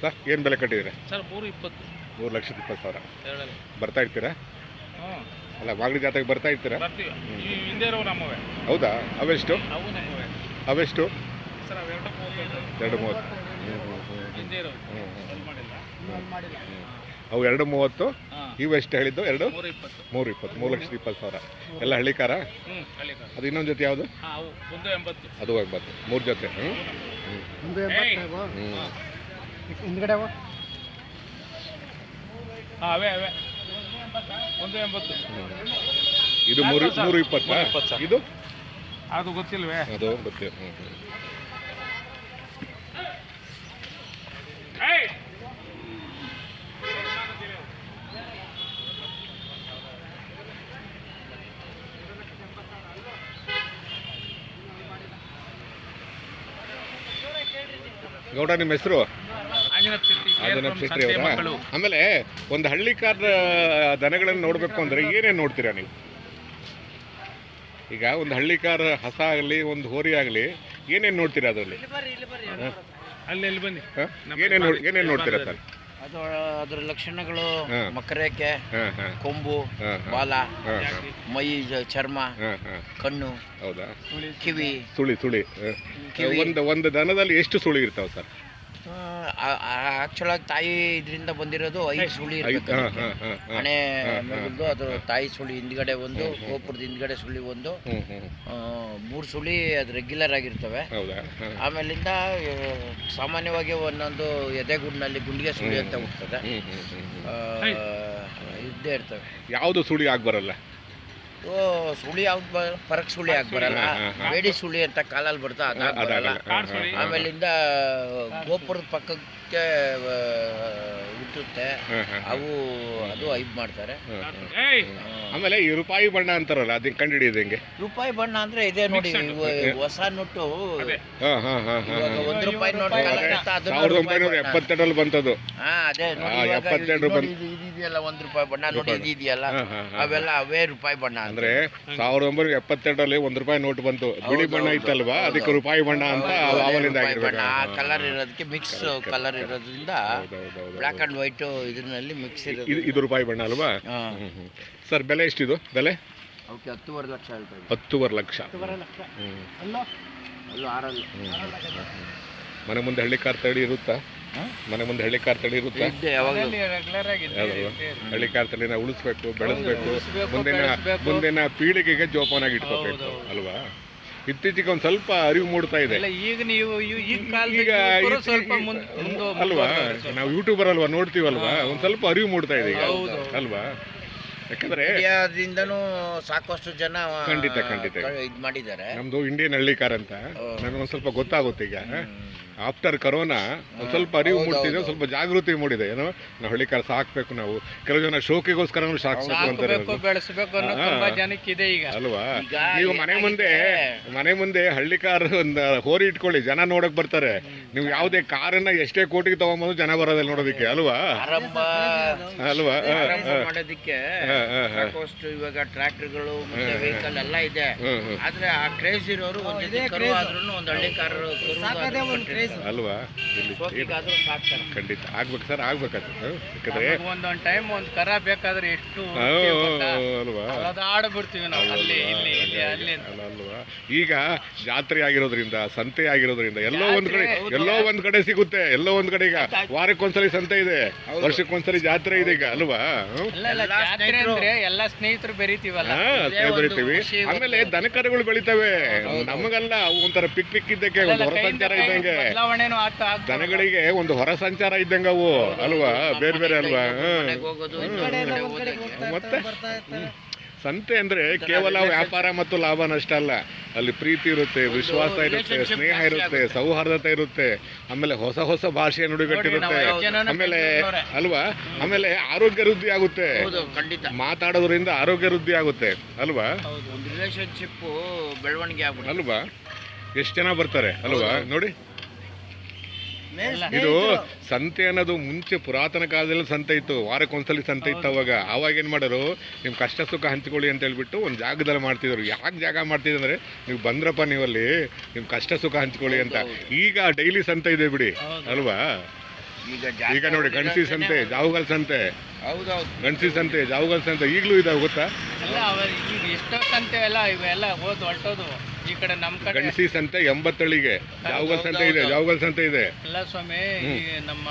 Sir ಏನು ಬೆಲೆ ಕಟ್ಟಿದ್ದೀರಾ? Sir ಮೂರು ಇಪ್ಪತ್ತು. ಮೂರು ಲಕ್ಷದ ಇಪ್ಪತ್ತು ಸಾವಿರ. ಬರ್ತಾ ಇರ್ತೀರಾ? ಹ್ಞೂ. ಅಲ್ಲ ಮಾಗಡಿ ಜಾತ್ರೆಗೆ ಬರ್ತಾ ಇರ್ತೀರಾ? ಬರ್ತೀವಿ. ಈ ಹಿಂದೆ ಇರೋ ನಮ್ಮವೆ. ಹೌದಾ? ಅವೆಷ್ಟು ಅವು ನಮ್ಮವೆ. ಅವೆಷ್ಟು? ಸರ್ ಅವೆರಡು ಮೂವತ್ತು ಎರಡು ಮೂವತ್ತು. ಹಿಂದೆ ಇರೋ ಮಾಡಿಲ್ಲ. ಅವು ಎರಡು ಮೂವತ್ತು? ಇವು ಎಷ್ಟು ಹೇಳಿದ್ದು? ಎರಡು? ಮೂರು ಇಪ್ಪತ್ತು. ಮೂರು ಲಕ್ಷದ ಇಪ್ಪತ್ತು ಸಾವಿರ. ಎಲ್ಲ ಹಳ್ಳಿಕಾರ? ಅದು ಇನ್ನೊಂದು ಜೊತೆ ಯಾವುದು? ಅದು ಎಂಬತ್ತು. ಮೂರು ಜೊತೆ! ಹ್ಞೂ. ಹಿಂದ್ಗಡೆ ಹಾಂ ಅವೇ ಅವೇ. ಒಂದು ಎಂಬತ್ತು. ಇದು ಮೂರು ಮೂರು ಇಪ್ಪತ್ತಾ. ಇದು? ಅದು ಗೊತ್ತಿಲ್ವೇ? ಅದು ಗೊತ್ತಿಲ್ಲ ಗೌಡ ನಿಮ್ಮ ಹೆಸರು? ಅವರಾ? ಆಮೇಲೆ ಒಂದು ಹಳ್ಳಿಕಾರ ದನಗಳನ್ನು ನೋಡಬೇಕು ಅಂದ್ರೆ ಏನೇನು ನೋಡ್ತೀರಾ ನೀವು? ಈಗ ಒಂದು ಹಳ್ಳಿಕಾರ ಹಸ ಆಗಲಿ ಒಂದು ಹೋರಿ ಆಗಲಿ ಏನೇನು ನೋಡ್ತೀರಾ ಅದರಲ್ಲಿ? ಅಲ್ಲಿ ಅಲ್ಲಿ ಬನ್ನಿ. ಏನೇನು ನೋಡಿ ಏನೇನು ನೋಡ್ತೀರಾ ಸರ್ ಅದು ಅದ್ರ ಲಕ್ಷಣಗಳು ಹಾ. ಮಕರೇಕೆ ಹಾಂ ಹಾಂ. ಕೊಂಬು ಬಾಲ ಮೈ ಚರ್ಮ ಹಾಂ ಹಾಂ. ಕಣ್ಣು ಹೌದಾ? ಕಿವಿ. ಸುಳಿ ಸುಳಿ. ಒಂದು ಒಂದು ದನದಲ್ಲಿ ಎಷ್ಟು ಸುಳಿ ಇರ್ತಾವೆ ಸರ್? ಆಕ್ಚುಲ್ ಆಗಿ ತಾಯಿ ಇದರಿಂದ ಬಂದಿರೋದು ಐದು ಸುಳಿ ಇರಬೇಕು ಹಣೆ ಹಾ. ಅದು ತಾಯಿ ಸುಳಿ ಹಿಂದ್ಗಡೆ ಒಂದು ಗೋಪುರದ ಹಿಂದ್ಗಡೆ ಸುಳಿ ಒಂದು. ಮೂರು ಸುಳಿ ಅದು ರೆಗ್ಯುಲರ್ ಆಗಿರ್ತವೆ. ಆಮೇಲಿಂದ ಸಾಮಾನ್ಯವಾಗಿ ಒಂದೊಂದು ಎದೆಗುಡ್ನಲ್ಲಿ ಗುಂಡಿಗೆ ಸುಳಿ ಅಂತ ಆ, ಇದ್ದೇ ಇರ್ತವೆ. ಯಾವುದು ಸುಳಿ ಆಗಿ ಬರಲ್ಲ? ಸುಳಿ ಯಾವ್ದು ಪರಕ್ ಸುಳಿ ಆಗಿ ಬರಲ್ಲ. ಬೇಡಿ ಸುಳಿ ಅಂತ ಕಾಲಲ್ಲಿ ಬರ್ತಾ ಅದಾಗ ಬರಲ್ಲ. ಆಮೇಲಿಂದ ಗೋಪುರದ ಪಕ್ಕಕ್ಕೆ ಹಾಂ ಅವು ಅದು ಐಬ್ ಮಾಡ್ತಾರೆ. ಆಮೇಲೆ ಈ ರೂಪಾಯಿ ಬಣ್ಣ ಅಂತಾರಲ್ಲ ಅದನ್ನ ಕಂಡುಹಿಡಿಯೋದು ಹೆಂಗೆ? ರೂಪಾಯಿ ಬಣ್ಣ ಅಂದ್ರೆ ಇದೆ ನೋಡಿ ಹೊಸ ನೋಟು. ಒಂದ್ ಹಾಂ ಹಾಂ ಹಾಂ ಹಾಂ ಒಂದು ರೂಪಾಯಿ ನೋಟ್ ಸಾವಿರದ ರೂಪಾಯಿ ಒಂಬೈನೂರ ಬಣ್ಣ. ಎಪ್ಪತ್ತೆರಡರಲ್ಲಿ ಬಂತದ್ದು ಹಾ ಅದೇ ಎಪ್ಪತ್ತೆರಡು ಇದು ಇದೆಯಲ್ಲ ಒಂದ್ ರೂಪಾಯಿ ಬಣ್ಣ ನೋಡಿ ಇದು ಇದೆಯಲ್ಲ. ಅವೆಲ್ಲ ಅವೇ ರೂಪಾಯಿ ಬಣ್ಣ ಅಂದ್ರೆ ಸಾವಿರದ ಒಂಬೈನೂರ ಎಪ್ಪತ್ತೆರಡರಲ್ಲಿ ಒಂದು ರೂಪಾಯಿ ನೋಟ್ ಬಂತು. ಬಿಳಿ ಬಣ್ಣ ಇತ್ತಲ್ವಾ. ಅದಕ್ಕೆ ರೂಪಾಯಿ ಬಣ್ಣ ಅಂತ ಆವಲಿಂದ ಆಗಿರ್ಬೇಕು ಆ ಕಲರ್ ಇರೋದಕ್ಕೆ ಮಿಕ್ಸ್ ಕಲರ್ ಇರೋದ್ರಿಂದ ಬ್ಲಾಕ್ ಅಂಡ್ ವೈಟ್ ಇದರಲ್ಲಿ ಮಿಕ್ಸ್ ಇದು ಇರೋದು. ಇದು ರೂಪಾಯಿ ಬಣ್ಣ ಅಲ್ವಾ? ಹಾ. ಸರ್ ಬೆಲೆ ಎಷ್ಟಿದು? ಬೆಲೆ? ಅವಕ್ಕೆ ಹತ್ತುವರೆ ಲಕ್ಷ ಹೇಳ್ತಾ ಇದ್ದೀವಿ ಹತ್ತೂವರೆ ಲಕ್ಷ. ಹ್ಮ್. ಅಲ್ಲೂ? ಆರಲ್ಲ. ಮನೆ ಮುಂದೆ ಹಳ್ಳಿ ಕಾರ್ ತಳಿ ಇರುತ್ತಾ? ಹಾ? ಮನೆ ಮುಂದೆ ಹಳ್ಳಿ ಕಾರ್ ತಳಿ ಇರುತ್ತಾ? ಇದ್ದೆ? ಹಳ್ಳಿ ಕಾರ್ ತಳಿನ ಉಳಿಸ್ಬೇಕು ಬೆಳೆಸ್ಬೇಕು ಮುಂದಿನ. ಮುಂದಿನ ಪೀಳಿಗೆಗೆ ಜೋಪಾನಾಗಿ ಇಟ್ಕೋಬೇಕು. ಅಲ್ವಾ? ಇತ್ತೀಚೆಗೆ ಒಂದು ಸ್ವಲ್ಪ ಅರಿವು ಮೂಡ್ತಾ ಇದೆ. ಇಲ್ಲ ಈಗ ನೀವು ಈಗ ಸ್ವಲ್ಪ ಈ- ಮುಂದ್- ಮುಂದು ಅಲ್ವಾ? ನಾವು ಯೂಟ್ಯೂಬರ್ ಅಲ್ವಾ ನೋಡ್ತೀವಲ್ವಾ? ಒಂದ್ ಸ್ವಲ್ಪ ಅರಿವು ಮೂಡ್ತಾ ಇದೆ ಈಗ. ಹೌದು. ಅಲ್ವಾ? ಯಾಕಂದ್ರೆ ಇಂಡಿಯಾದಿಂದನೂ ಸಾಕಷ್ಟು ಜನ ಖಂಡಿತ, ಖಂಡಿತ. ಇದು ಮಾಡಿದ್ದಾರೆ. ನಮ್ದು ಇಂಡಿಯನ್ ಹಳ್ಳಿ ಕಾರ್ ಅಂತ. ನನಗೆ ಒಂದ್ ಸ್ವಲ್ಪ ಗೊತ್ತಾಗುತ್ತೆ ಈಗ. ಆಫ್ಟರ್ ಕರೋನಾ ಒಂದ್ ಸ್ವಲ್ಪ ಅರಿವು ಮೂಡಿದೆ ಮೂಡ್ತಿದೆ ಸ್ವಲ್ಪ ಜಾಗೃತಿ ಮೂಡಿದೆ ಏನೋ? ನಾವು ಹಳ್ಳಿ ಕಾಲ ಸಾಕ್ಬೇಕು ನಾವು. ಕೆಲವು ಜನ ಶೋಕಿಗೋಸ್ಕರ ಸಾಕ್ಬೇಕು ಅಂತಾರೆ ಸಾಕಬೇಕು ಬೆಳೆಸಬೇಕು. ತುಂಬಾ ಜನಕ್ಕಿದೆ ಈಗ. ಅಲ್ವಾ? ಈಗ ನೀವು ಮನೆ ಮುಂದೆ ಮನೆ ಮುಂದೆ ಹಳ್ಳಿ ಕಾರ್ ಒಂದು ಹೋರಿ ಇಟ್ಕೊಳ್ಳಿ ಜನ ನೋಡಕ್ ಬರ್ತಾರೆ. ನೀವು ಯಾವುದೇ ಕಾರನ್ನ ಎಷ್ಟೇ ಕೋಟಿಗೆ ತಗೊಂಬಂದು ಜನ ಬರೋದಿಲ್ಲ ನೋಡೋದಕ್ಕೆ ಅಲ್ವಾ? ಅಲ್ವಾ. ಮಾಡೋದಕ್ಕೆ ಇವಾಗ ಟ್ರ್ಯಾಕ್ಟರ್ಗಳು ಮತ್ತೆ ವೆಹಿಕಲ್ ಎಲ್ಲ ಇದೆ. ಆದ್ರೆ ಆ ಕ್ರೇಜ್ ಇರೋರು ಒಂದ್ ಜೊತೆ ಅಲ್ವಾ? ಖಂಡಿತ. ಆಗ್ಬೇಕು ಸರ್ ಆಗ್ಬೇಕಾದ್ರೆ? ಯಾಕಂದ್ರೆ ಒಂದೊಂದು ಟೈಮ್ ಒಂದು ಕರ ಬೇಕಾದ್ರೆ ಎಷ್ಟು? ಅಲ್ವಾ? ಬಿಡ್ತೀವಿ ನಾವು. ಅಲ್ವಾ ಈಗ ಜಾತ್ರೆ ಆಗಿರೋದ್ರಿಂದ ಸಂತೆ ಆಗಿರೋದ್ರಿಂದ ಎಲ್ಲೋ ಒಂದ್ ಕಡೆ ಎಲ್ಲೋ ಒಂದ್ ಕಡೆ ಸಿಗುತ್ತೆ. ಎಲ್ಲೋ ಒಂದ್ ಕಡೆ ಈಗ ವಾರಕ್ಕೊಂದ್ಸಲಿ ಸಂತೆ ಇದೆ. ವರ್ಷಕ್ಕೊಂದ್ಸಲಿ ಜಾತ್ರೆ ಇದೆ ಈಗ ಅಲ್ವಾ? ಎಲ್ಲಾ ಜಾತ್ರೆ ಸ್ನೇಹಿತರು- ಅಂದ್ರೆ ಎಲ್ಲಾ ಸ್ನೇಹಿತರು ಬೆರೀತೀವಲ್ಲ? ಒಂದು- ಆಮೇಲೆ ದನಕರುಗಳು ಬೆಳಿತವೆ. ನಮಗಲ್ಲ ಅವು ಒಂಥರ ಪಿಕ್ ಪಿಕ್ ಇದ್ದಕ್ಕೆ ಒಂದು ಹೊರ ಸಂಚಾರ ಇದ್ದಂಗೆ. ಬದಲಾವಣೆನೂ ಆಗ್ತಾ ಆಗ್ತಾ ದನಗಳಿಗೆ ಒಂದು ಹೊರ ಸಂಚಾರ ಇದ್ದಂಗ ಅವು ಅಲ್ವಾ? ಬೇರೆ ಬೇರೆ ಅಲ್ವಾ. ಮತ್ತೆ? ಹ್ಮ್. ಸಂತೆ ಅಂದ್ರೆ ಕೇವಲ ವ್ಯಾಪಾರ ಮತ್ತು ಲಾಭ ನಷ್ಟ ಅಲ್ಲ. ಅಲ್ಲಿ ಪ್ರೀತಿ ಇರುತ್ತೆ ವಿಶ್ವಾಸ ಇರುತ್ತೆ ಸ್ನೇಹ ಇರುತ್ತೆ ಸೌಹಾರ್ದತೆ ಇರುತ್ತೆ. ಆಮೇಲೆ ಹೊಸ ಹೊಸ ಭಾಷೆ ನುಡಿಗಟ್ಟಿರುತ್ತೆ. ಆಮೇಲೆ ಅಲ್ವಾ? ಆಮೇಲೆ ಆರೋಗ್ಯ ವೃದ್ಧಿ ಆಗುತ್ತೆ. ಹೌದು ಖಂಡಿತ. ಮಾತಾಡೋದ್ರಿಂದ ಆರೋಗ್ಯ ವೃದ್ಧಿ ಆಗುತ್ತೆ. ಅಲ್ವಾ? ಒಂದು ರಿಲೇಶನ್ಶಿಪ್ ಬೆಳವಣಿಗೆ ಅಲ್ವಾ? ಎಷ್ಟು ಜನ ಬರ್ತಾರೆ? ಅಲ್ವಾ? ನೋಡಿ. ಇದು ಸಂತೆ ಅನ್ನೋದು ಮುಂಚೆ ಪುರಾತನ ಕಾಲದಲ್ಲಿ ಸಂತೆ ಇತ್ತು. ವಾರಕ್ಕೊಂದ್ಸಲಿ ಸಂತೆ ಇತ್ತು ಅವಾಗ ಅವಾಗ ಏನು ಮಾಡೋರು ನಿಮ್ಮ ಕಷ್ಟ ಸುಖ ಹಂಚಿಕೊಳ್ಳಿ ಅಂತ ಹೇಳ್ಬಿಟ್ಟು ಒಂದು ಜಾಗದಲ್ಲಿ ಮಾಡ್ತಿದ್ರು. ಯಾಕೆ ಜಾಗ ಮಾಡ್ತಿದ್ರು ಅಂದ್ರೆ ನೀವು ಬಂದ್ರಪ್ಪ ನೀವಲ್ಲಿ ನಿಮ್ಮ ಕಷ್ಟ ಸುಖ ಹಂಚ್ಕೊಳ್ಳಿ ಅಂತ. ಈಗ ಡೈಲಿ ಸಂತೆ ಇದೆ ಬಿಡಿ. ಅಲ್ವಾ? ಈಗ ಈಗ ನೋಡಿ ಗಣಸಿ ಸಂತೆ ಜಾವುಗಲ್ ಸಂತೆ. ಗಣಸಿ ಸಂತೆ ಜಾವುಗಲ್ ಸಂತೆ ಈಗಲೂ ಇದಾವೆ ಗೊತ್ತಾ? ಎಷ್ಟೋ ಸಂತೆ ಎಲ್ಲ ಇವೆಲ್ಲ ಹೋದ್ ಹೊರಟೋದು ಈ ಕಡೆ ನಮ್ಮ ಕಡೆ ಗಣಸಿ ಸಂತೆ ಎಂಬತ್ತಳಿಗೆ. ಜಾವಗಲ್ ಸಂತೆ ಇದೆ? ಜಾವಗಲ್ ಸಂತೆ ಇದೆ? ಎಲ್ಲ ಸ್ವಾಮಿ ಈ ನಮ್ಮ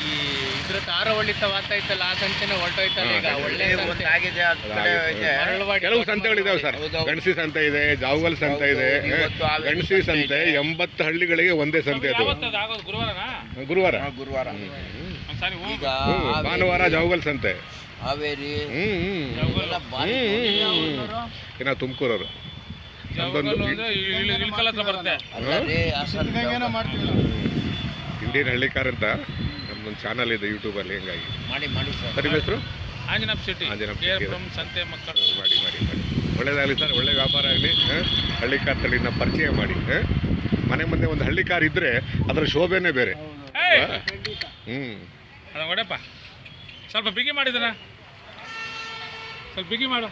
ಈ ಇದ್ರ ತಾರವಳ್ಳಿ ತವಾತೈತಲ್ಲ ಆ ಸಂತೆನೆ ಹೊರಟೋಯ್ತಲ್ಲ ಈಗ. ಒಳ್ಳೆ ಸಂತೆ. ಒಂದಾಗಿದೆ ಹತ್ತು ಕಡೆ ಐತೆ ಮರಳವಾಡಿ ಕೆಲವು ಸಂತೆಗಳಿದಾವೆ ಸರ್. ಹೌದೌದು. ಗಣಸಿ ಸಂತೆ ಇದೆ ಜಾವಗಲ್ ಸಂತೆ ಇದೆ. ಹೌದು, ಇವತ್ತು ಗಣಸಿ ಸಂತೆ ಇದೆ. ಎಂಬತ್ತು ಹಳ್ಳಿಗಳಿಗೆ ಒಂದೇ ಸಂತೆ ಅದು. ಯಾವತ್ತದು? ಆಗೋದು ಗುರುವಾರನಾ? ಗುರುವಾರ. ಹಾ, ಗುರುವಾರ. ಒಂದ್ಸಾರಿ ಹೋಗಿ. ಈಗ ಹ್ಮ್, ಹಾವೇರಿ, ಭಾನುವಾರ ಜಾವುಗಲ್ ಸಂತೆ. ಹಾವೇರಿ. ಹ್ಮ್ ಹ್ಮ್. ಅಂದ್ರೆ ಇಂಡಿಯನ್ ಹಳ್ಳಿಕಾರ್ ಅಂತ ನಮ್ದೊಂದು ಚಾನಲ್ ಇದೆ ಯೂಟ್ಯೂಬಲ್ಲಿ ಹಿಂಗಾಗಿ. ಮಾಡಿ ಮಾಡಿ ಸರ್. ಸರಿ ಹೆಸರು ಆಂಜನಪ್ಪ ಶೆಟ್ಟಿ ಆಂಜನಪ್ಪ ಕೆ ಆರ್ ಶೆಟ್ಟಿ. ಪುರಂ ಸಂತೆ ಮಕ್ಕಳು. ಮಾಡಿ ಮಾಡಿ ಮಾಡಿ. ಒಳ್ಳೇದಾಗಲಿ ಸರ್ ಒಳ್ಳೆ ವ್ಯಾಪಾರ ಆಗಲಿ ಹಳ್ಳಿ ಹಳ್ಳಿಕಾರ್ ತಳಿನ ಪರಿಚಯ ಮಾಡಿ ಹ? ಮನೆ ಮುಂದೆ ಒಂದು ಹಳ್ಳಿಕಾರ್ ಇದ್ರೆ ಅದರ ಶೋಭೆನೇ ಬೇರೆ. ಹ್ಮ್. ಸ್ವಲ್ಪ ಬಿಗಿ ಮಾಡಿದನ? ಸ್ವಲ್ಪ ಬಿಗಿ ಮಾಡು.